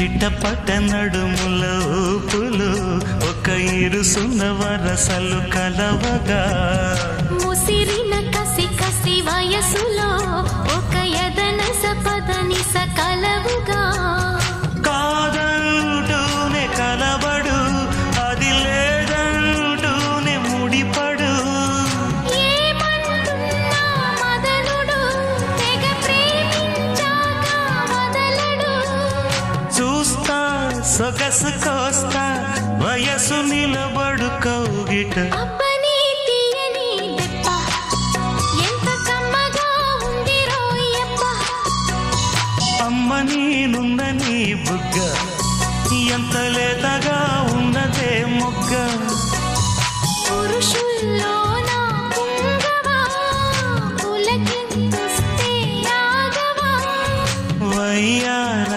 చిట్టపట నడుముల ఊపులు ఒక ఇరుసున్న వరసలు కలవగా సొగసు కోస్తా వయసు నిలబడు కౌగిట. అమ్మ నేనుందని బుగ్గ ఎంత లేతగా ఉన్నదే మొగ్గ. పురుషుల్లో వయ్యార